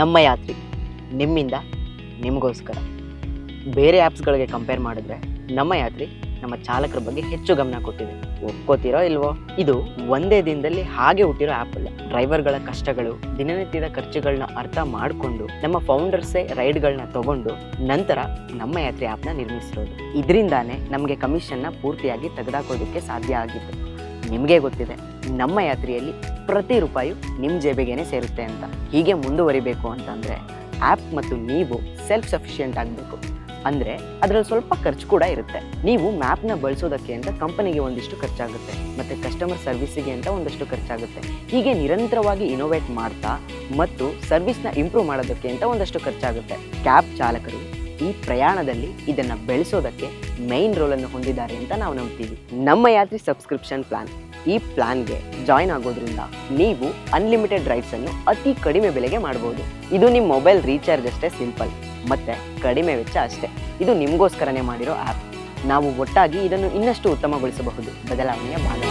ನಮ್ಮ ಯಾತ್ರಿ ನಿಮ್ಮಿಂದ, ನಿಮಗೋಸ್ಕರ. ಬೇರೆ ಆ್ಯಪ್ಸ್ಗಳಿಗೆ ಕಂಪೇರ್ ಮಾಡಿದ್ರೆ ನಮ್ಮ ಯಾತ್ರಿ ನಮ್ಮ ಚಾಲಕರ ಬಗ್ಗೆ ಹೆಚ್ಚು ಗಮನ ಕೊಟ್ಟಿದೆ. ಒಪ್ಕೋತಿರೋ ಇಲ್ವೋ? ಇದು ಒಂದೇ ದಿನದಲ್ಲಿ ಹಾಗೆ ಹುಟ್ಟಿರೋ ಆ್ಯಪ್ ಅಲ್ಲ. ಡ್ರೈವರ್ಗಳ ಕಷ್ಟಗಳು, ದಿನನಿತ್ಯದ ಖರ್ಚುಗಳನ್ನ ಅರ್ಥ ಮಾಡಿಕೊಂಡು ನಮ್ಮ ಫೌಂಡರ್ಸೇ ರೈಡ್ಗಳನ್ನ ತಗೊಂಡು ನಂತರ ನಮ್ಮ ಯಾತ್ರಿ ಆ್ಯಪ್ನ ನಿರ್ಮಿಸಿರೋದು. ಇದರಿಂದಾನೇ ನಮಗೆ ಕಮಿಷನ್ನ ಪೂರ್ತಿಯಾಗಿ ತೆಗೆದಾಕೋದಕ್ಕೆ ಸಾಧ್ಯ ಆಗಿತ್ತು. ನಿಮಗೆ ಗೊತ್ತಿದೆ, ನಮ್ಮ ಯಾತ್ರೆಯಲ್ಲಿ ಪ್ರತಿ ರೂಪಾಯಿ ನಿಮ್ಮ ಜೇಬಿಗೆನೆ ಸೇರುತ್ತೆ ಅಂತ. ಹೀಗೆ ಮುಂದುವರಿಬೇಕು ಅಂತಂದರೆ ಆ್ಯಪ್ ಮತ್ತು ನೀವು ಸೆಲ್ಫ್ ಸಫಿಷಿಯೆಂಟ್ ಆಗಬೇಕು. ಅಂದರೆ ಅದರಲ್ಲಿ ಸ್ವಲ್ಪ ಖರ್ಚು ಕೂಡ ಇರುತ್ತೆ. ನೀವು ಮ್ಯಾಪ್ನ ಬಳಸೋದಕ್ಕೆ ಅಂತ ಕಂಪನಿಗೆ ಒಂದಿಷ್ಟು ಖರ್ಚಾಗುತ್ತೆ. ಮತ್ತು ಕಸ್ಟಮರ್ ಸರ್ವಿಸಿಗೆ ಅಂತ ಒಂದಷ್ಟು ಖರ್ಚಾಗುತ್ತೆ. ಹೀಗೆ ನಿರಂತರವಾಗಿ ಇನೋವೇಟ್ ಮಾಡ್ತಾ ಮತ್ತು ಸರ್ವಿಸ್ನ ಇಂಪ್ರೂವ್ ಮಾಡೋದಕ್ಕೆ ಅಂತ ಒಂದಷ್ಟು ಖರ್ಚಾಗುತ್ತೆ. ಕ್ಯಾಬ್ ಚಾಲಕರು ಈ ಪ್ರಯಾಣದಲ್ಲಿ ಇದನ್ನು ಬೆಳೆಸೋದಕ್ಕೆ ಮೈನ್ ರೋಲನ್ನು ಹೊಂದಿದ್ದಾರೆ ಅಂತ ನಾವು ನಂಬ್ತೀವಿ. ನಮ್ಮ ಯಾತ್ರಿ ಸಬ್ಸ್ಕ್ರಿಪ್ಷನ್ ಪ್ಲಾನ್ ಈ ಪ್ಲಾನ್ಗೆ ಜಾಯ್ನ್ ಆಗೋದ್ರಿಂದ ನೀವು ಅನ್ಲಿಮಿಟೆಡ್ ರೈಡ್ಸನ್ನು ಅತಿ ಕಡಿಮೆ ಬೆಲೆಗೆ ಮಾಡಬಹುದು ಇದು ನಿಮ್ಮ ಮೊಬೈಲ್ ರೀಚಾರ್ಜ್ ಅಷ್ಟೇ ಸಿಂಪಲ್, ಮತ್ತೆ ಕಡಿಮೆ ವೆಚ್ಚ ಅಷ್ಟೇ. ಇದು ನಿಮಗೋಸ್ಕರನೇ ಮಾಡಿರೋ ಆ್ಯಪ್ ನಾವು ಒಟ್ಟಾಗಿ ಇದನ್ನು ಇನ್ನಷ್ಟು ಉತ್ತಮಗೊಳಿಸಬಹುದು. ಬದಲಾವಣೆಯ ಭಾಗ.